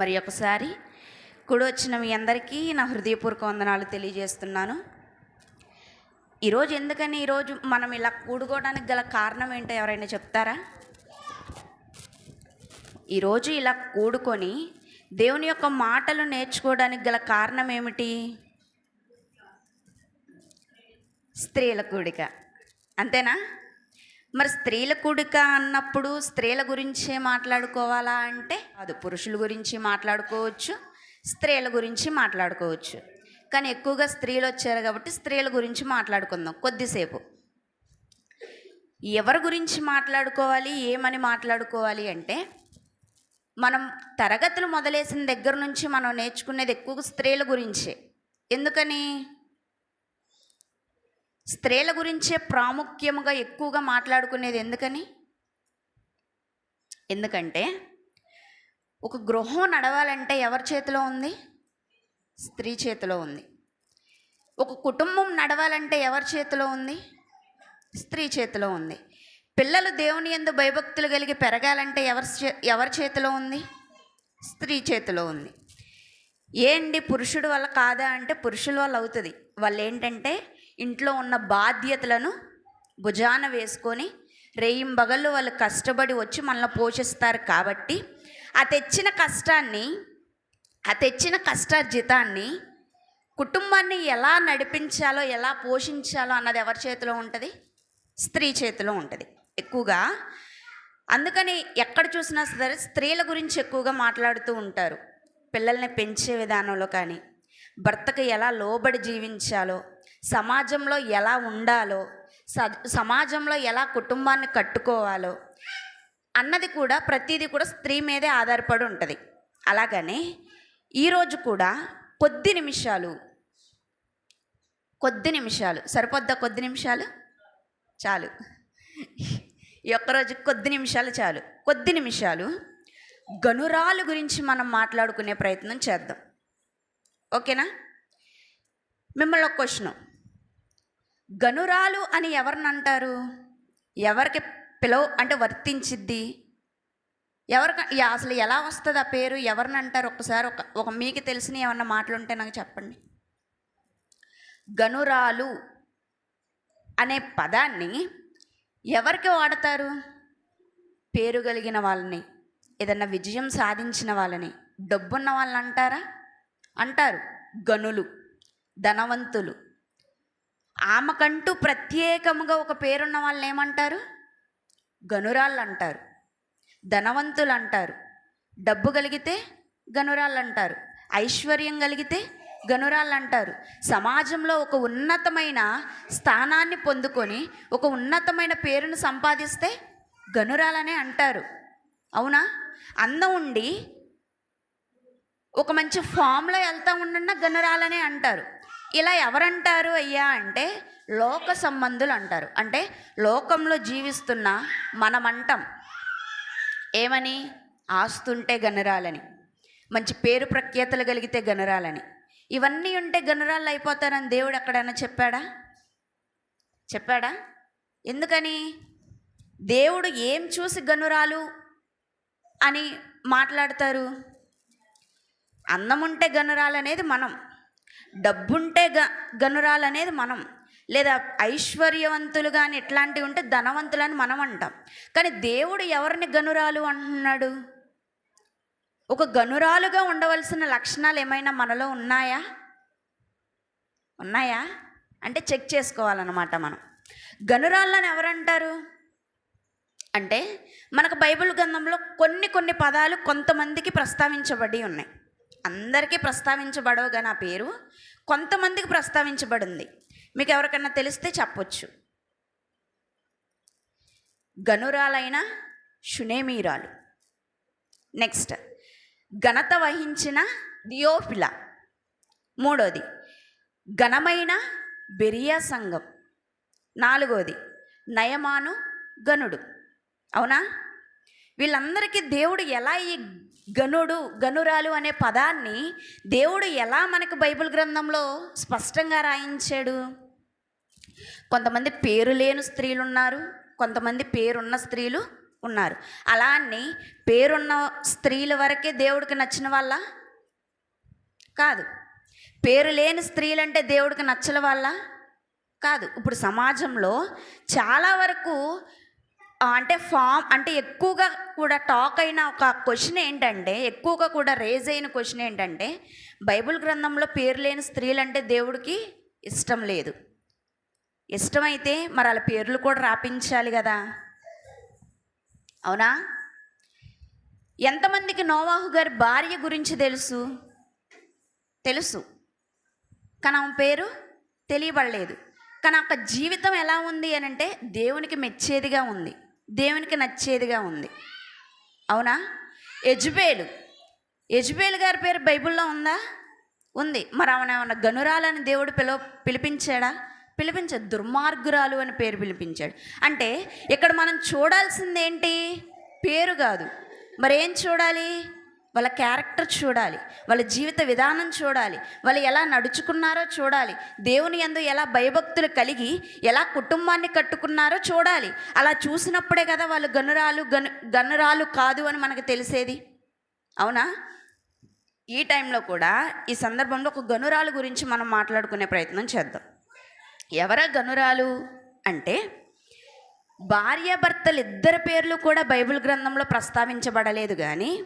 మరి ఒకసారి కుడి వచ్చిన మీ అందరికీ నా హృదయపూర్వక వందనాలు తెలియజేస్తున్నాను. ఈరోజు ఎందుకని ఈరోజు మనం ఇలా కూడుకోవడానికి గల కారణం ఏంటో ఎవరైనా చెప్తారా? ఈరోజు ఇలా కూడుకొని దేవుని యొక్క మాటలు నేర్చుకోవడానికి గల కారణం ఏమిటి? స్త్రీల కూడిక. అంతేనా? మరి స్త్రీల కూడిక అన్నప్పుడు స్త్రీల గురించే మాట్లాడుకోవాలా అంటే అది పురుషుల గురించి మాట్లాడుకోవచ్చు స్త్రీల గురించి మాట్లాడుకోవచ్చు. కానీ ఎక్కువగా స్త్రీలు వచ్చారు కాబట్టి స్త్రీల గురించి మాట్లాడుకుందాం కొద్దిసేపు. ఎవరి గురించి మాట్లాడుకోవాలి ఏమని మాట్లాడుకోవాలి అంటే మనం తరగతులు మొదలేసిన దగ్గర నుంచి మనం నేర్చుకునేది ఎక్కువగా స్త్రీల గురించే. ఎందుకని? స్త్రీల గురించే ప్రాముఖ్యముగా ఎక్కువగా మాట్లాడుకునేది ఎందుకని? ఎందుకంటే ఒక గృహం నడవాలంటే ఎవరి చేతిలో ఉంది? స్త్రీ చేతిలో ఉంది. ఒక కుటుంబం నడవాలంటే ఎవరి చేతిలో ఉంది? స్త్రీ చేతిలో ఉంది. పిల్లలు దేవుని ఎందు భయభక్తులు కలిగి పెరగాలంటే ఎవరి చే- ఎవరి చేతిలో ఉంది? స్త్రీ చేతిలో ఉంది. ఏంటి? పురుషుడు వల్ల కాదా అంటే పురుషుల వల్ల అవుతుంది. వాళ్ళు ఏంటంటే ఇంట్లో ఉన్న బాధ్యతలను భుజాన వేసుకొని రేయింబగళ్ళు వాళ్ళు కష్టపడి వచ్చి మనల్ని పోషిస్తారు కాబట్టి ఆ తెచ్చిన కష్టాన్ని ఆ తెచ్చిన కష్టార్జితాన్ని కుటుంబాన్ని ఎలా నడిపించాలో ఎలా పోషించాలో అన్నది ఎవరి చేతిలో ఉంటుంది? స్త్రీ చేతిలో ఉంటుంది. ఎక్కువగా అందుకని ఎక్కడ చూసినా సరే స్త్రీల గురించి ఎక్కువగా మాట్లాడుతూ ఉంటారు. పిల్లల్ని పెంచే విధానంలో కానీ భర్తకు ఎలా లోబడి జీవించాలో సమాజంలో ఎలా ఉండాలో సమాజంలో ఎలా కుటుంబాన్ని కట్టుకోవాలో అన్నది కూడా ప్రతిదీ కూడా స్త్రీ మీదే ఆధారపడి ఉంటుంది. అలాగనే ఈరోజు కూడా కొద్ది నిమిషాలు కొద్ది నిమిషాలు సరిపోద్దా కొద్ది నిమిషాలు? చాలు. ఈ ఒక్కరోజు కొద్ది నిమిషాలు చాలు. కొద్ది నిమిషాలు గనురాలు గురించి మనం మాట్లాడుకునే ప్రయత్నం చేద్దాం. ఓకేనా? మిమ్మల్ని ఒక క్వశ్చన్ గనురాలు అని ఎవరిని అంటారు ఎవరికి పిలవ అంటే వర్తించిద్ది? ఎవరికి అసలు ఎలా వస్తుంది ఆ పేరు? ఎవరిని అంటారు ఒక్కసారి ఒక ఒక మీకు తెలిసిన ఏమన్నా మాటలుంటే నాకు చెప్పండి. గనురాలు అనే పదాన్ని ఎవరికి వాడతారు? పేరు కలిగిన వాళ్ళని ఏదన్నా విజయం సాధించిన వాళ్ళని. డబ్బున్న వాళ్ళని అంటారా అంటారు. గనులు ధనవంతులు. ఆమెకంటూ ప్రత్యేకముగా ఒక పేరున్న వాళ్ళని ఏమంటారు గనురాళ్ళు అంటారు ధనవంతులు అంటారు డబ్బు కలిగితే గనురాళ్ళు అంటారు ఐశ్వర్యం కలిగితే గనురాళ్ళు అంటారు సమాజంలో ఒక ఉన్నతమైన స్థానాన్ని పొందుకొని ఒక ఉన్నతమైన పేరును సంపాదిస్తే గనురాలనే అంటారు. అవునా? అందం ఉండి ఒక మంచి ఫామ్లో వెళ్తా ఉండున్న గనురాలనే అంటారు. ఇలా ఎవరంటారు అయ్యా అంటే లోక సంబంధులు అంటారు. అంటే లోకంలో జీవిస్తున్న మనమంటాం. ఏమని? ఆస్తుంటే గనరాలని. మంచి పేరు ప్రఖ్యాతలు కలిగితే గనరాలని. ఇవన్నీ ఉంటే గనురాలు అయిపోతారని దేవుడు ఎక్కడైనా చెప్పాడా? చెప్పాడా? ఎందుకని? దేవుడు ఏం చూసి గనురాలు అని మాట్లాడతారు? అందం ఉంటే గనురాలు అనేది మనం. డబ్బుంటే గ గనురాలు అనేది మనం. లేదా ఐశ్వర్యవంతులు కానీ ఇట్లాంటివి ఉంటే ధనవంతులని మనం అంటాం. కానీ దేవుడు ఎవరిని గనురాలు అంటున్నాడు? ఒక గనురాలుగా ఉండవలసిన లక్షణాలు ఏమైనా మనలో ఉన్నాయా? ఉన్నాయా? అంటే చెక్ చేసుకోవాలన్నమాట మనం. గనురాళ్ళని ఎవరంటారు? అంటే మనకు బైబిల్ గ్రంథంలో కొన్ని కొన్ని పదాలు కొంతమందికి ప్రస్తావించబడి ఉన్నాయి. అందరికీ ప్రస్తావించబడవుగా నా పేరు. కొంతమందికి ప్రస్తావించబడింది. మీకు ఎవరికన్నా తెలిస్తే చెప్పొచ్చు. గనురాలైన షునేమీరాలు. నెక్స్ట్ ఘనత వహించిన దియోఫిల మూడోది ఘనమైన బెరియా సంఘం. నాలుగోది నయమాను గనుడు. అవునా? వీళ్ళందరికీ దేవుడు ఎలా ఈ గనుడు గనురాలు అనే పదాన్ని దేవుడు ఎలా మనకు బైబిల్ గ్రంథంలో స్పష్టంగా రాయించాడు? కొంతమంది పేరు లేని స్త్రీలు ఉన్నారు కొంతమంది పేరున్న స్త్రీలు ఉన్నారు. అలా అని పేరున్న స్త్రీల వరకే దేవుడికి నచ్చిన వాళ్ళ? కాదు. పేరు లేని స్త్రీలంటే దేవుడికి నచ్చల వాళ్ళ? కాదు. ఇప్పుడు సమాజంలో చాలా వరకు అంటే ఫామ్ అంటే ఎక్కువగా కూడా టాక్ అయిన ఒక క్వశ్చన్ ఏంటంటే ఎక్కువగా కూడా రేజ్ అయిన క్వశ్చన్ ఏంటంటే బైబిల్ గ్రంథంలో పేరు లేని స్త్రీలంటే దేవుడికి ఇష్టం లేదు. ఇష్టమైతే మరి వాళ్ళ పేర్లు కూడా రాపించాలి కదా. అవునా? ఎంతమందికి నోవాహు గారి భార్య గురించి తెలుసు? తెలుసు. కానీ ఆమె పేరు తెలియబడలేదు. కానీ ఒక జీవితం ఎలా ఉంది అని అంటే దేవునికి మెచ్చేదిగా ఉంది. దేవునికి నచ్చేదిగా ఉంది. అవునా? యజ్బేలు. యజ్బేలు గారి పేరు బైబిల్లో ఉందా? ఉంది. మరి ఆమెను ఏమన్నా గనురాలని దేవుడు పిలువ పిలిపించాడా? పిలిపించాడు దుర్మార్గురాలు అని పేరు పిలిపించాడు. అంటే ఇక్కడ మనం చూడాల్సింది ఏంటి పేరు కాదు. మరి ఏం చూడాలి? వాళ్ళ క్యారెక్టర్ చూడాలి వాళ్ళ జీవిత విధానం చూడాలి వాళ్ళు ఎలా నడుచుకున్నారో చూడాలి దేవుని ఎందు ఎలా భయభక్తులు కలిగి ఎలా కుటుంబాన్ని కట్టుకున్నారో చూడాలి. అలా చూసినప్పుడే కదా వాళ్ళు గనురాలు గను గనురాలు కాదు అని మనకు తెలిసేది. అవునా? ఈ టైంలో కూడా ఈ సందర్భంలో ఒక గనురాలు గురించి మనం మాట్లాడుకునే ప్రయత్నం చేద్దాం. ఎవరా గనురాలు అంటే భార్యాభర్తలు ఇద్దరి పేర్లు కూడా బైబిల్ గ్రంథంలో ప్రస్తావించబడలేదు కానీ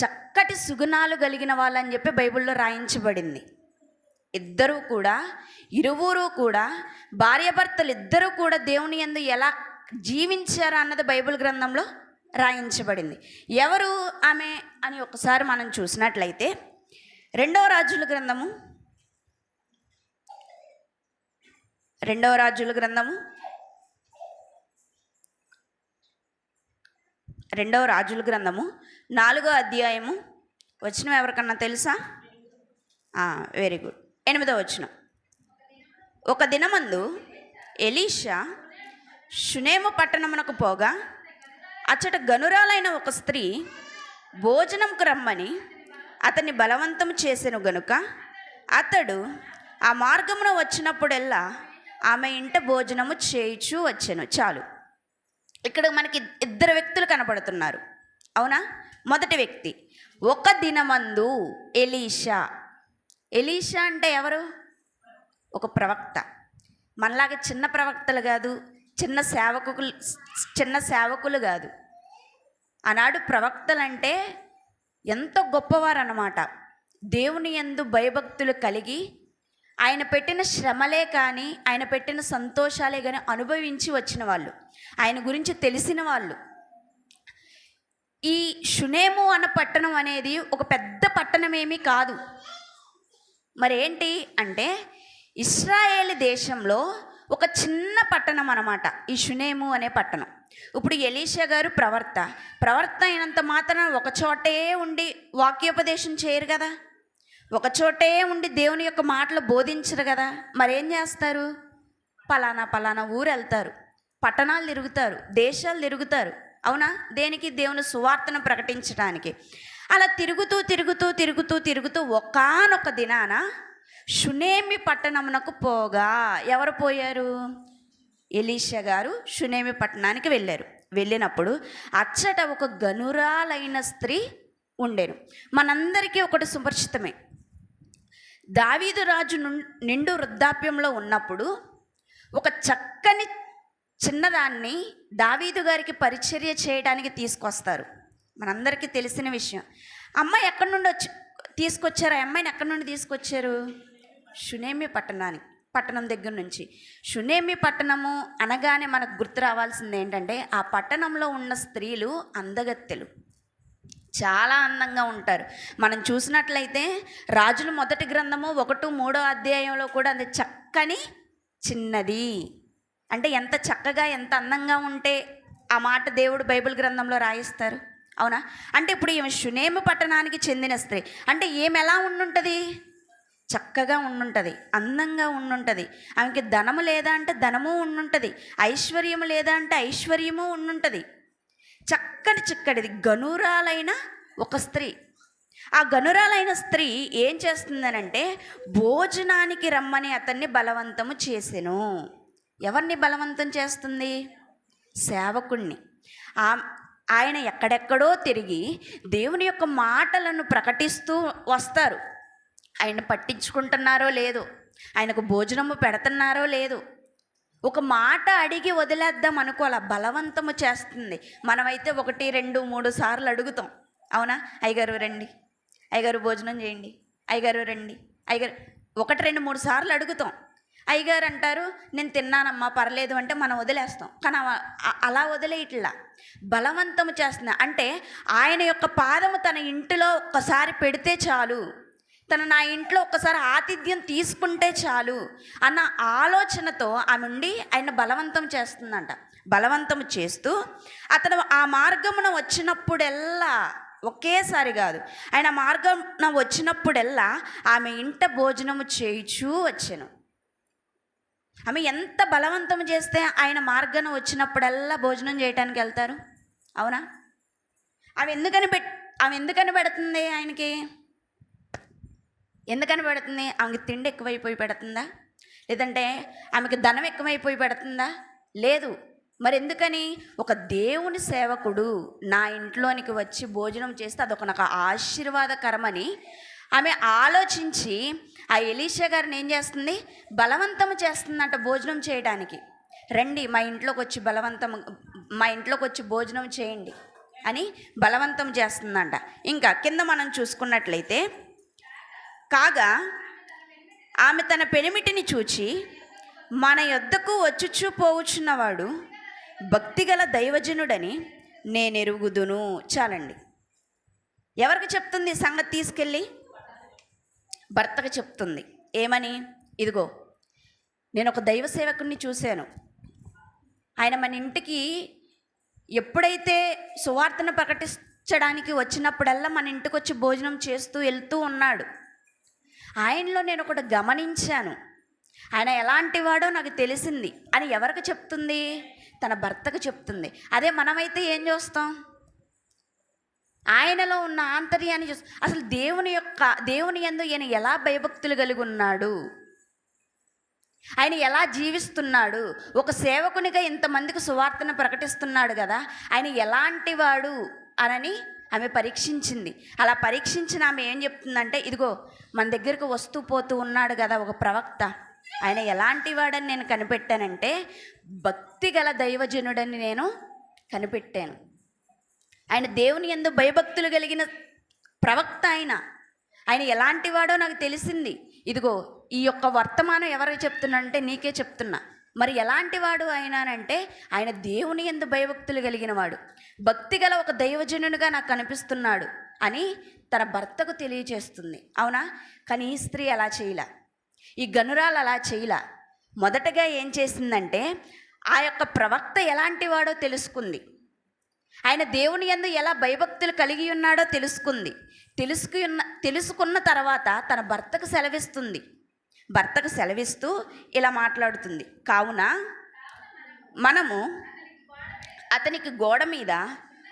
చక్కటి సుగుణాలు కలిగిన వాళ్ళని చెప్పి బైబిల్లో రాయించబడింది. ఇద్దరూ కూడా ఇరువురు కూడా భార్యాభర్తలు ఇద్దరూ కూడా దేవుని యందు ఎలా జీవించారు అన్నది బైబిల్ గ్రంథంలో రాయించబడింది. ఎవరు ఆమె అని ఒకసారి మనం చూసినట్లయితే రెండవ రాజుల గ్రంథము రెండవ రాజుల గ్రంథము రెండవ రాజుల గ్రంథము నాలుగో అధ్యాయము. వచ్చిన ఎవరికన్నా తెలుసా? వెరీ గుడ్ ఎనిమిదో వచ్చిన ఒక దినమందు ఎలీషా షునేమ పట్టణమునకు పోగా అచ్చట గనురాలైన ఒక స్త్రీ భోజనంకు రమ్మని అతన్ని బలవంతం చేసెను గనుక అతడు ఆ మార్గమున వచ్చినప్పుడెల్లా ఆమె ఇంట భోజనము చేయుచూ వచ్చాను. చాలు. ఇక్కడ మనకి ఇద్దరు వ్యక్తులు కనపడుతున్నారు. అవునా? మొదటి వ్యక్తి. ఒక దినమందు ఎలీషా. ఎలీషా అంటే ఎవరు? ఒక ప్రవక్త. మనలాగా చిన్న ప్రవక్తలు కాదు చిన్న సేవకులు చిన్న సేవకులు కాదు. ఆనాడు ప్రవక్తలంటే ఎంతో గొప్పవారు అన్నమాట దేవుని యందు భయభక్తులు కలిగి ఆయన పెట్టిన శ్రమలే కానీ ఆయన పెట్టిన సంతోషాలే కానీ అనుభవించి వచ్చిన వాళ్ళు. ఆయన గురించి తెలిసిన వాళ్ళు. ఈ షునేము అన్న పట్టణం అనేది ఒక పెద్ద పట్టణం ఏమీ కాదు. మరి ఏంటి అంటే ఇస్రాయేల్ దేశంలో ఒక చిన్న పట్టణం అనమాట ఈ షునేము అనే పట్టణం. ఇప్పుడు ఎలీషా గారు ప్రవర్త ప్రవర్త అయినంత మాత్రం ఒక చోటే ఉండి వాక్యోపదేశం చేయరు కదా? ఒక చోటే ఉండి దేవుని యొక్క మాటలు బోధించరు కదా? మరేం చేస్తారు? పలానా పలానా ఊరు వెళ్తారు పట్టణాలు తిరుగుతారు దేశాలు తిరుగుతారు. అవునా? దేనికి? దేవుని సువార్తను ప్రకటించడానికి అలా తిరుగుతూ తిరుగుతూ తిరుగుతూ తిరుగుతూ ఒకానొక దినాన షునేమి పట్టణమునకు పోగా. ఎవరు పోయారు? ఎలీషా గారు షునేమి పట్టణానికి వెళ్ళారు. వెళ్ళినప్పుడు అచ్చట ఒక గనురాలైన స్త్రీ ఉండేను. మనందరికీ ఒకటి సుపరిచితమే. దావీదు రాజు నుండు నిండు వృద్ధాప్యంలో ఉన్నప్పుడు ఒక చక్కని చిన్నదాన్ని దావీదు గారికి పరిచర్య చేయడానికి తీసుకొస్తారు. మనందరికీ తెలిసిన విషయం. అమ్మాయి ఎక్కడి నుండి వచ్చి తీసుకొచ్చారు? ఆ అమ్మాయిని ఎక్కడి నుండి తీసుకొచ్చారు? షునేమి పట్టణానికి పట్టణం దగ్గర నుంచి. షునేమి పట్టణము అనగానే మనకు గుర్తు రావాల్సింది ఏంటంటే ఆ పట్టణంలో ఉన్న స్త్రీలు అందగత్తెలు. చాలా అందంగా ఉంటారు. మనం చూసినట్లయితే రాజుల మొదటి గ్రంథము ఒకటి మూడో అధ్యాయంలో కూడా అది చక్కని చిన్నది. అంటే ఎంత చక్కగా ఎంత అందంగా ఉంటే ఆ మాట దేవుడు బైబిల్ గ్రంథంలో రాయిస్తారు. అవునా? అంటే ఇప్పుడు ఈమె షునేము పట్టణానికి చెందిన స్త్రీ. అంటే ఈమె ఎలా ఉండుంటుంది? చక్కగా ఉండుంటుంది. అందంగా ఉండుంటుంది. ఆమెకి ధనము లేదా అంటే ధనము ఉండుంటుంది. ఐశ్వర్యము లేదా అంటే ఐశ్వర్యము ఉండుంటుంది. చక్కటి చిక్కడిది గనురాలైన ఒక స్త్రీ. ఆ గనురాలైన స్త్రీ ఏం చేస్తుందనంటే భోజనానికి రమ్మని అతన్ని బలవంతము చేసెను. ఎవరిని బలవంతం చేస్తుంది? సేవకుణ్ణి. ఆ- ఆయన ఎక్కడెక్కడో తిరిగి దేవుని యొక్క మాటలను ప్రకటిస్తూ వస్తారు. ఆయన పట్టించుకుంటున్నారో లేదో ఆయనకు భోజనము పెడుతున్నారో లేదు ఒక మాట అడిగి వదిలేద్దాం అనుకోవాల బలవంతము చేస్తుంది. మనమైతే ఒకటి రెండు మూడు సార్లు అడుగుతాం. అవునా? అయ్యగారు రండి. అయ్యగారు భోజనం చేయండి. అయ్యగారు రండి. అయ్యగారు ఒకటి రెండు మూడు సార్లు అడుగుతాం. అయ్యగారు అంటారు నేను తిన్నానమ్మా పర్లేదు అంటే మనం వదిలేస్తాం. కానీ అలా వదిలేయట్లా. బలవంతము చేస్తుంది అంటే ఆయన యొక్క పాదము తన ఇంటిలో ఒక్కసారి పెడితే చాలు. తను నా ఇంట్లో ఒక్కసారి ఆతిథ్యం తీసుకుంటే చాలు అన్న ఆలోచనతో ఆమె ఉండి ఆయన బలవంతం చేస్తుందంట. బలవంతం చేస్తూ అతను ఆ మార్గమున వచ్చినప్పుడెల్లా ఒకేసారి కాదు ఆయన మార్గం వచ్చినప్పుడెల్లా ఆమె ఇంట భోజనము చేయిచూ వచ్చాను. ఆమె ఎంత బలవంతం చేస్తే ఆయన మార్గం వచ్చినప్పుడల్లా భోజనం చేయటానికి వెళ్తారు? అవునా? ఆమె ఎందుకని పెట్ ఆమె ఎందుకని పెడుతుంది ఆయనకి? ఎందుకని పెడుతుంది? ఆమెకి తిండి ఎక్కువైపోయి పెడుతుందా? లేదంటే ఆమెకి ధనం ఎక్కువైపోయి పెడుతుందా? లేదు. మరి ఎందుకని ఒక దేవుని సేవకుడు నా ఇంట్లోనికి వచ్చి భోజనం చేస్తే అదొక నాకు ఆశీర్వాదకరమని ఆమె ఆలోచించి ఆ ఎలీషా గారిని ఏం చేస్తుంది? బలవంతం చేస్తుందంట భోజనం చేయడానికి. రండి మా ఇంట్లోకి వచ్చి బలవంతం మా ఇంట్లోకి వచ్చి భోజనం చేయండి అని బలవంతం చేస్తుందంట. ఇంకా కింద మనం చూసుకున్నట్లయితే కాగా ఆమె తన పెనిమిటిని చూచి మన యొద్దకు వచ్చుచు పోవుచున్నవాడు భక్తిగల దైవజనుడని నేనెరుగుదును చాలండి. ఎవరికి చెప్తుంది సంగతి తీసుకెళ్ళి? భర్తకు చెప్తుంది. ఏమని? ఇదిగో నేను ఒక దైవ సేవకుడిని చూశాను. ఆయన మన ఇంటికి ఎప్పుడైతే సువార్తను ప్రకటించడానికి వచ్చినప్పుడల్లా మన ఇంటికి వచ్చి భోజనం చేస్తూ వెళ్తూ ఉన్నాడు. ఆయనలో నేను ఒకటి గమనించాను. ఆయన ఎలాంటి వాడో నాకు తెలిసింది. అని ఎవరికి చెప్తుంది? తన భర్తకు చెప్తుంది. అదే మనమైతే ఏం చూస్తాం? ఆయనలో ఉన్న ఆంతర్యాన్ని చూసి అసలు దేవుని యొక్క దేవుని యందు ఈయన ఎలా భయభక్తులు కలిగి ఉన్నాడు? ఆయన ఎలా జీవిస్తున్నాడు? ఒక సేవకునిగా ఇంతమందికి సువార్తను ప్రకటిస్తున్నాడు కదా ఆయన ఎలాంటి వాడు అనని ఆమె పరీక్షించింది. అలా పరీక్షించిన ఆమె ఏం చెప్తుందంటే ఇదిగో మన దగ్గరకు వస్తూ పోతూ ఉన్నాడు కదా ఒక ప్రవక్త. ఆయన ఎలాంటి వాడని నేను కనిపెట్టానంటే భక్తి గల దైవజనుడని నేను కనిపెట్టాను. ఆయన దేవుని ఎందు భయభక్తులు కలిగిన ప్రవక్త ఆయన. ఆయన ఎలాంటి వాడో నాకు తెలిసింది. ఇదిగో ఈ యొక్క వర్తమానం ఎవరికి చెప్తున్నా అంటే నీకే చెప్తున్నా. మరి ఎలాంటి వాడు ఆయన అంటే ఆయన దేవుని ఎందు భయభక్తులు కలిగిన వాడు. భక్తి గల ఒక దైవజనునిగా నాకు కనిపిస్తున్నాడు అని తన భర్తకు తెలియజేస్తుంది అవునా? కానీ ఈ స్త్రీ అలా చేయలా. ఈ గనురాలు అలా చేయలా. మొదటగా ఏం చేసిందంటే ఆ యొక్క ప్రవక్త ఎలాంటి వాడో తెలుసుకుంది. ఆయన దేవుని ఎందు ఎలా భయభక్తులు కలిగి ఉన్నాడో తెలుసుకుంది. తెలుసుకున్న తెలుసుకున్న తర్వాత తన భర్తకు సెలవిస్తుంది. భర్తకు సెలవిస్తూ ఇలా మాట్లాడుతుంది. కావున మనము అతనికి గోడ మీద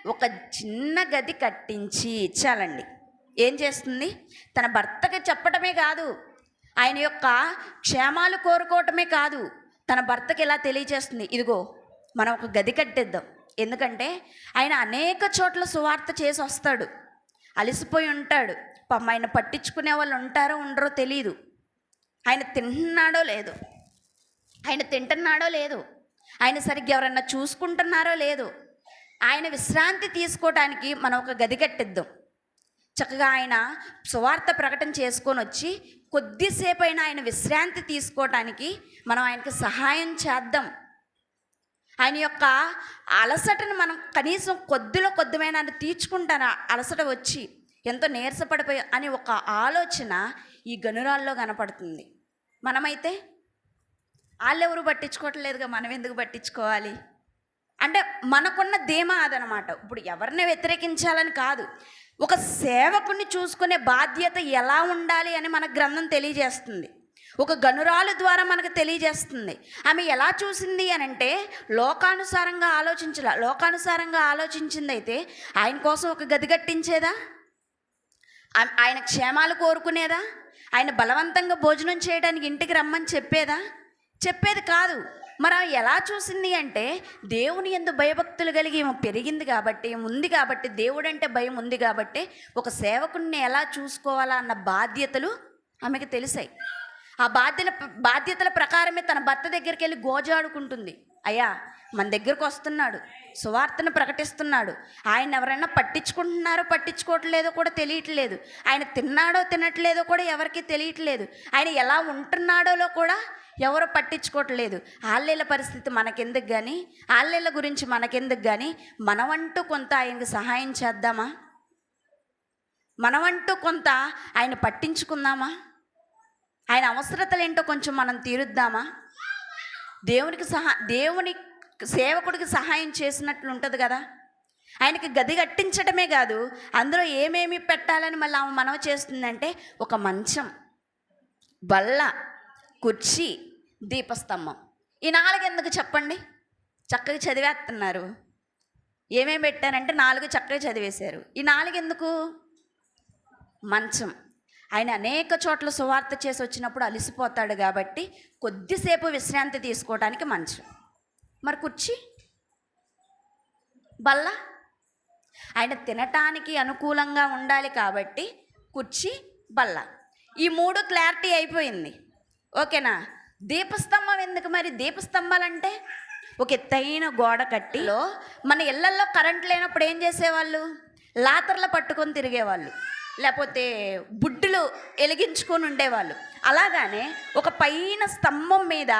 ఒక చిన్న గది కట్టించి ఇచ్చాలండి. ఏం చేస్తుంది? తన భర్తకి చెప్పటమే కాదు. ఆయన యొక్క క్షేమాలు కోరుకోవటమే కాదు. తన భర్తకి ఇలా తెలియజేస్తుంది ఇదిగో మనం ఒక గది కట్టేద్దాం. ఎందుకంటే ఆయన అనేక చోట్ల సువార్త చేసి వస్తాడు. అలసిపోయి ఉంటాడు. పాపం ఆయన పట్టించుకునే వాళ్ళు ఉంటారో ఉండరో తెలియదు ఆయన తింటున్నాడో లేదు. ఆయన తింటున్నాడో లేదు. ఆయన సరిగ్గా ఎవరన్నా చూసుకుంటున్నారో లేదు. ఆయన విశ్రాంతి తీసుకోవడానికి మనం ఒక గది కట్టిద్దాం. చక్కగా ఆయన సువార్త ప్రకటన చేసుకొని వచ్చి కొద్దిసేపు అయినా ఆయన విశ్రాంతి తీసుకోవటానికి మనం ఆయనకి సహాయం చేద్దాం. ఆయన యొక్క అలసటను మనం కనీసం కొద్దిలో కొద్దిమైనా తీర్చుకుంటాను. అలసట వచ్చి ఎంతో నీరసపడిపోయి అని ఒక ఆలోచన ఈ గనురాల్లో కనపడుతుంది. మనమైతే వాళ్ళెవరు పట్టించుకోవట్లేదుగా మనం ఎందుకు పట్టించుకోవాలి? అంటే మనకున్న ధీమా అదనమాట. ఇప్పుడు ఎవరిని వ్యతిరేకించాలని కాదు. ఒక సేవకుని చూసుకునే బాధ్యత ఎలా ఉండాలి అని మన గ్రంథం తెలియజేస్తుంది. ఒక గనురాలు ద్వారా మనకు తెలియజేస్తుంది. ఆమె ఎలా చూసింది అని అంటే లోకానుసారంగా ఆలోచించాల లోకానుసారంగా ఆలోచించింది అయితే ఆయన కోసం ఒక గది కట్టించేదా? ఆయన క్షేమాలు కోరుకునేదా? ఆయన బలవంతంగా భోజనం చేయడానికి ఇంటికి రమ్మని చెప్పేదా? చెప్పేది కాదు. మరి ఎలా చూసింది అంటే దేవుని ఎందు భయభక్తులు కలిగి ఏమో పెరిగింది కాబట్టి ఉంది కాబట్టి దేవుడు అంటే భయం ఉంది కాబట్టి ఒక సేవకుడిని ఎలా చూసుకోవాలా అన్న బాధ్యతలు ఆమెకు తెలిసాయి. ఆ బాధ్యత బాధ్యతల ప్రకారమే తన భర్త దగ్గరికి వెళ్ళి గోజాడుకుంటుంది అయ్యా మన దగ్గరకు వస్తున్నాడు. సువార్తను ప్రకటిస్తున్నాడు. ఆయన ఎవరైనా పట్టించుకుంటున్నారో పట్టించుకోవట్లేదో కూడా తెలియట్లేదు. ఆయన తిన్నాడో తినట్లేదో కూడా ఎవరికీ తెలియట్లేదు. ఆయన ఎలా ఉంటున్నాడోలో కూడా ఎవరు పట్టించుకోవట్లేదు. ఆళ్ళేళ్ళ పరిస్థితి మనకెందుకు కానీ ఆళ్ళేళ్ళ గురించి మనకెందుకు కానీ మనమంటూ కొంత ఆయనకు సహాయం చేద్దామా? మనమంటూ కొంత ఆయన పట్టించుకుందామా? ఆయన అవసరతలు ఏంటో కొంచెం మనం తీరుద్దామా? దేవునికి సహా దేవుని సేవకుడికి సహాయం చేసినట్లు ఉంటుంది కదా? ఆయనకి గది కట్టించడమే కాదు అందులో ఏమేమి పెట్టాలని మళ్ళీ ఆమె మనవ చేస్తుందంటే ఒక మంచం బల్ల కుర్చీ దీపస్తంభం. ఈ నాలుగు ఎందుకు చెప్పండి? చక్కగా చదివేస్తున్నారు. ఏమేమి పెట్టారంటే నాలుగు చక్కగా చదివేశారు. ఈ నాలుగు ఎందుకు? మంచం. ఆయన అనేక చోట్ల సువార్త చేసి వచ్చినప్పుడు అలసిపోతాడు కాబట్టి కొద్దిసేపు విశ్రాంతి తీసుకోవడానికి మంచం. మరి కుర్చీ? బల్ల? ఆయన తినటానికి అనుకూలంగా ఉండాలి కాబట్టి కుర్చీ బల్ల. ఈ మూడు క్లారిటీ అయిపోయింది. ఓకేనా? దీపస్తంభం ఎందుకు మరి? దీపస్తంభాలంటే ఒక ఎత్తైన గోడ కట్టిలో మన ఇళ్ళల్లో కరెంట్ లేనప్పుడు ఏం చేసేవాళ్ళు? లాతర్లు పట్టుకొని తిరిగేవాళ్ళు. లేకపోతే బుడ్డులు వెలిగించుకొని ఉండేవాళ్ళు. అలాగానే ఒక పైన స్తంభం మీద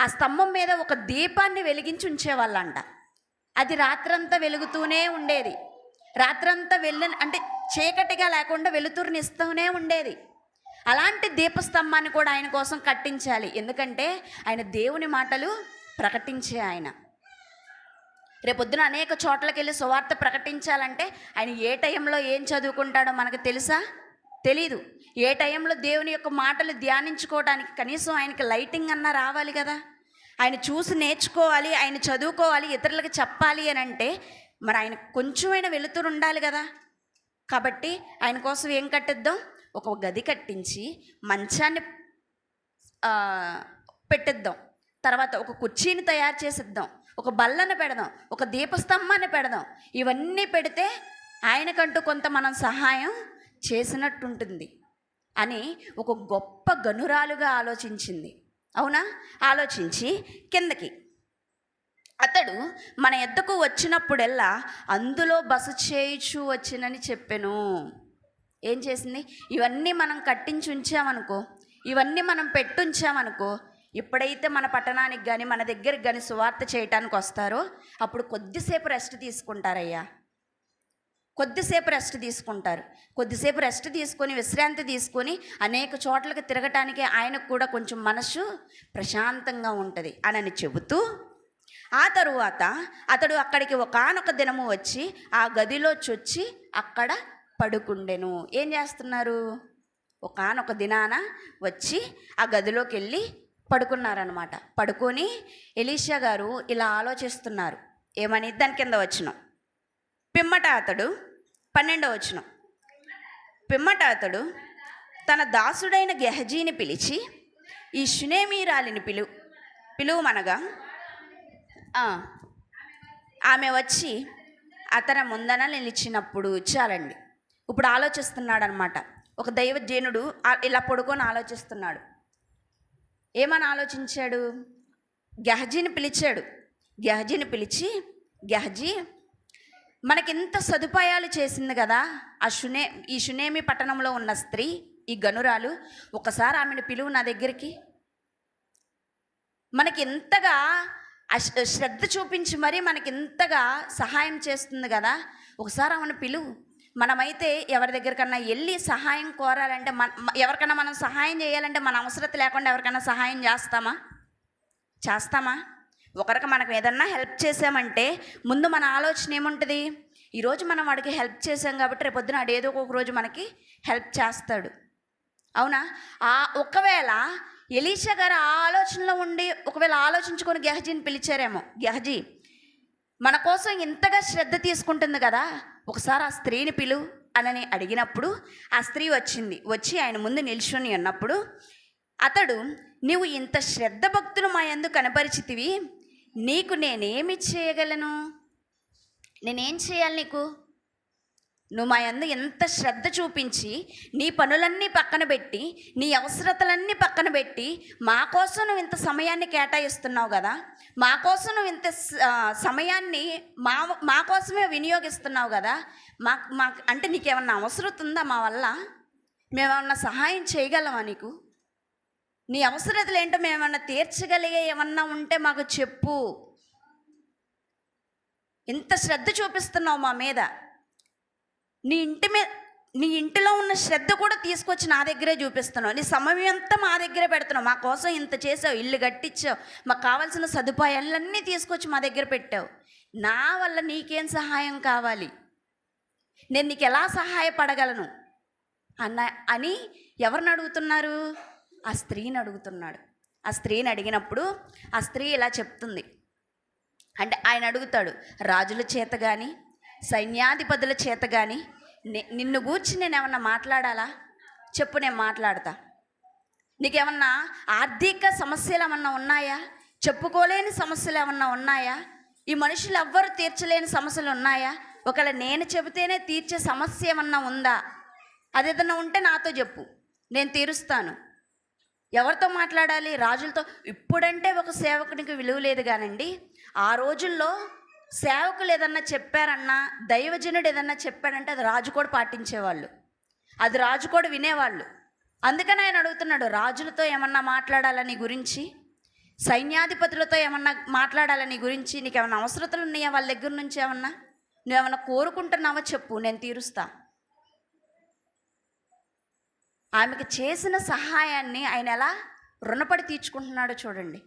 ఆ స్తంభం మీద ఒక దీపాన్ని వెలిగించి ఉంచేవాళ్ళంట. అది రాత్రంతా వెలుగుతూనే ఉండేది. రాత్రంతా వెళ్ళ అంటే చీకటిగా లేకుండా వెలుతురునిస్తూనే ఉండేది. అలాంటి దీపస్తంభాన్ని కూడా ఆయన కోసం కట్టించాలి. ఎందుకంటే ఆయన దేవుని మాటలు ప్రకటించే ఆయన. రేపొద్దున అనేక చోట్లకి వెళ్ళి సువార్త ప్రకటించాలంటే ఆయన ఏ టైంలో ఏం చదువుకుంటాడో మనకు తెలుసా? తెలీదు. ఏ టైంలో దేవుని యొక్క మాటలు ధ్యానించుకోవడానికి కనీసం ఆయనకి లైటింగ్ అన్నా రావాలి కదా? ఆయన చూసి నేర్చుకోవాలి ఆయన చదువుకోవాలి ఇతరులకు చెప్పాలి అని అంటే మరి ఆయన కొంచెమైనా వెలుతురు ఉండాలి కదా? కాబట్టి ఆయన కోసం ఏం కట్టిద్దాం? ఒక గది కట్టించి మంచాన్ని పెట్టిద్దాం. తర్వాత ఒక కుర్చీని తయారు చేసిద్దాం. ఒక బల్లను పెడదాం ఒక దీపస్తంభాన్ని పెడదాం. ఇవన్నీ పెడితే ఆయనకంటూ కొంత మనం సహాయం చేసినట్టుంటుంది అని ఒక గొప్ప గనురాలుగా ఆలోచించింది. అవునా? ఆలోచించి కిందకి. అతడు మన ఎద్దకు వచ్చినప్పుడెల్లా అందులో బస చేయుచు వచ్చినని చెప్పాను. ఏం చేసింది? ఇవన్నీ మనం కట్టించి ఉంచామనుకో ఇవన్నీ మనం పెట్టుంచామనుకో ఎప్పుడైతే మన పట్టణానికి కానీ మన దగ్గరికి కానీ సువార్త చేయటానికి వస్తారో అప్పుడు కొద్దిసేపు రెస్ట్ తీసుకుంటారయ్యా. కొద్దిసేపు రెస్ట్ తీసుకుంటారు. కొద్దిసేపు రెస్ట్ తీసుకొని విశ్రాంతి తీసుకొని అనేక చోట్లకి తిరగటానికి ఆయనకు కూడా కొంచెం మనసు ప్రశాంతంగా ఉంటుంది అని చెబుతూ ఆ తరువాత అతడు అక్కడికి ఒకానొక దినము వచ్చి ఆ గదిలో చొచ్చి అక్కడ పడుకుండెను. ఏం చేస్తున్నారు? ఒకానొక దినాన వచ్చి ఆ గదిలోకి వెళ్ళి పడుకున్నారనమాట పడుకొని ఎలీషా గారు ఇలా ఆలోచిస్తున్నారు. ఏమని? దాని కింద వచ్చిన పిమ్మట అతడు పన్నెండవ వచ్చిన పిమ్మట అతడు తన దాసుడైన గెహజీని పిలిచి ఈ షునేమీరాలిని పిలు పిలువమనగా ఆమె వచ్చి అతని ముందన నిలిచినప్పుడు చాలండి. ఇప్పుడు ఆలోచిస్తున్నాడనమాట ఒక దైవజనుడు ఇలా పడుకొని ఆలోచిస్తున్నాడు. ఏమని ఆలోచించాడు? గెహజీని పిలిచాడు. గెహజీని పిలిచి గెహజీ మనకింత సదుపాయాలు చేసింది కదా ఆ షునే ఈ షునేమి పట్టణంలో ఉన్న స్త్రీ ఈ గనురాలు ఒకసారి ఆమెను పిలువు నా దగ్గరికి. మనకి ఇంతగా అశ్- శ్రద్ధ చూపించి మరీ మనకి ఇంతగా సహాయం చేస్తుంది కదా ఒకసారి ఆమెను పిలువు. మనమైతే ఎవరి దగ్గరికన్నా వెళ్ళి సహాయం కోరాలంటే మన ఎవరికన్నా ఎవరికైనా మనం సహాయం చేయాలంటే మన అవసరత లేకుండా ఎవరికైనా సహాయం చేస్తామా? చేస్తామా? ఒకరికి మనకు ఏదన్నా హెల్ప్ చేసామంటే ముందు మన ఆలోచన ఏముంటుంది? ఈరోజు మనం వాడికి హెల్ప్ చేసాం కాబట్టి రేపు పొద్దున వాడు ఏదో ఒక రోజు మనకి హెల్ప్ చేస్తాడు. అవునా? ఆ ఒకవేళ ఎలీషా గారు ఆ ఆలోచనలో ఉండి ఒకవేళ ఆలోచించుకొని గెహజీని పిలిచారేమో గెహజీ మన కోసం ఇంతగా శ్రద్ధ తీసుకుంటుంది కదా ఒకసారి ఆ స్త్రీని పిలు అనని అడిగినప్పుడు ఆ స్త్రీ వచ్చింది. వచ్చి ఆయన ముందు నిల్చుని ఉన్నప్పుడు అతడు నీవు ఇంత శ్రద్ధ భక్తులు మా యందు కనపరిచితివి నీకు నేనేమి చేయగలను? నేనేం చేయాలి నీకు? నువ్వు మా యందు ఎంత శ్రద్ధ చూపించి నీ పనులన్నీ పక్కన పెట్టి నీ అవసరతలన్నీ పక్కన పెట్టి మా కోసం నువ్వు ఇంత సమయాన్ని కేటాయిస్తున్నావు కదా మా కోసం నువ్వు ఇంత స- సమయాన్ని మా మా కోసమే వినియోగిస్తున్నావు కదా మా మా అంటే నీకేమన్నా అవసరం ఉందా మా వల్ల? మేమేమన్నా సహాయం చేయగలమా నీకు? నీ అవసరతలు ఏంటో మేమన్నా తీర్చగలిగే ఏమన్నా ఉంటే మాకు చెప్పు. ఇంత శ్రద్ధ చూపిస్తున్నావు మా మీద. నీ ఇంటి మీద నీ ఇంటిలో ఉన్న శ్రద్ధ కూడా తీసుకొచ్చి నా దగ్గరే చూపిస్తున్నావు. నీ సమయం అంతా మా దగ్గరే పెడుతున్నావు. మా కోసం ఇంత చేసావు ఇల్లు కట్టించావు మాకు కావాల్సిన సదుపాయాలన్నీ తీసుకొచ్చి మా దగ్గర పెట్టావు. నా వల్ల నీకేం సహాయం కావాలి? నేను నీకు ఎలా సహాయపడగలను? అన్న అని ఎవరిని అడుగుతున్నారు? ఆ స్త్రీని అడుగుతున్నాడు. ఆ స్త్రీని అడిగినప్పుడు ఆ స్త్రీ ఇలా చెప్తుంది. అంటే ఆయన అడుగుతాడు రాజుల చేత కానీ సైన్యాధిపతుల చేత కానీ నిన్ను గూర్చి నేను ఏమన్నా మాట్లాడాలా? చెప్పు నేను మాట్లాడతా. నీకేమన్నా ఆర్థిక సమస్యలు ఏమన్నా ఉన్నాయా? చెప్పుకోలేని సమస్యలు ఏమన్నా ఉన్నాయా? ఈ మనుషులు ఎవ్వరు తీర్చలేని సమస్యలు ఉన్నాయా ఒకవేళ నేను చెబితేనే తీర్చే సమస్య ఏమన్నా ఉందా? అదేదన్నా ఉంటే నాతో చెప్పు. నేను తీరుస్తాను. ఎవరితో మాట్లాడాలి? రాజులతో. ఇప్పుడంటే ఒక సేవకునికి విలువ లేదు కానండి. ఆ రోజుల్లో సేవకులు ఏదన్నా చెప్పారన్నా దైవజనుడు ఏదన్నా చెప్పాడంటే అది రాజు కూడా పాటించేవాళ్ళు. అది రాజు కూడా వినేవాళ్ళు. అందుకని ఆయన అడుగుతున్నాడు రాజులతో ఏమన్నా మాట్లాడాలని గురించి? సైన్యాధిపతులతో ఏమన్నా మాట్లాడాలని గురించి? నీకు ఏమైనా అవసరతలు ఉన్నాయా వాళ్ళ దగ్గర నుంచి ఏమన్నా? నువ్వేమన్నా కోరుకుంటున్నావో చెప్పు నేను తీరుస్తా. ఆమెకు చేసిన సహాయాన్ని ఆయన ఎలా రుణపడి తీర్చుకుంటున్నాడో చూడండి.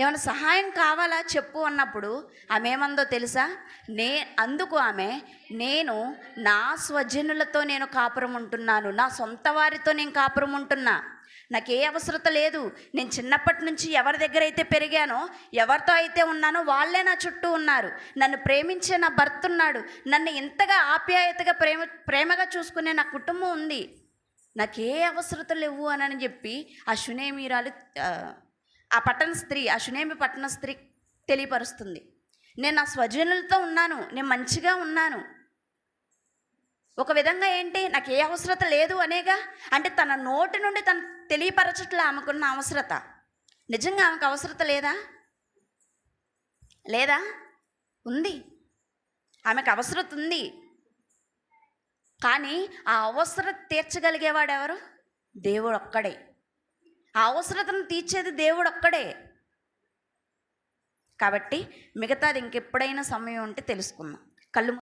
ఏమైనా సహాయం కావాలా చెప్పు అన్నప్పుడు ఆమె ఏమందో తెలుసా? నే అందుకు ఆమె నేను నా స్వజనులతో నేను కాపురం ఉంటున్నాను. నా సొంత వారితో నేను కాపురం ఉంటున్నా. నాకు ఏ అవసరత లేదు. నేను చిన్నప్పటి నుంచి ఎవరి దగ్గర అయితే పెరిగానో ఎవరితో అయితే ఉన్నానో వాళ్ళే నా చుట్టూ ఉన్నారు. నన్ను ప్రేమించే నా భర్త ఉన్నాడు. నన్ను ఇంతగా ఆప్యాయతగా ప్రేమ ప్రేమగా చూసుకునే నా కుటుంబం ఉంది. నాకే అవసరత లేవు అని చెప్పి ఆ శునేమీరాలు ఆ, పట్టణ స్త్రీ ఆ షునేమి పట్టణ స్త్రీ తెలియపరుస్తుంది. నేను నా స్వజనులతో ఉన్నాను నేను మంచిగా ఉన్నాను. ఒక విధంగా ఏంటి? నాకు ఏ అవసరత లేదు అనేగా? అంటే తన నోటి నుండి తను తెలియపరచట్లా ఆమెకున్న అవసరత. నిజంగా ఆమెకు అవసరత లేదా? లేదా? ఉంది. ఆమెకు అవసరత ఉంది. కానీ ఆ అవసరత తీర్చగలిగేవాడు ఎవరు? దేవుడు ఒక్కడే. ఆ అవసరతను తీర్చేది దేవుడు ఒక్కడే కాబట్టి మిగతాది ఇంకెప్పుడైనా సమయం ఉంటే తెలుసుకుందాం. కళ్ళు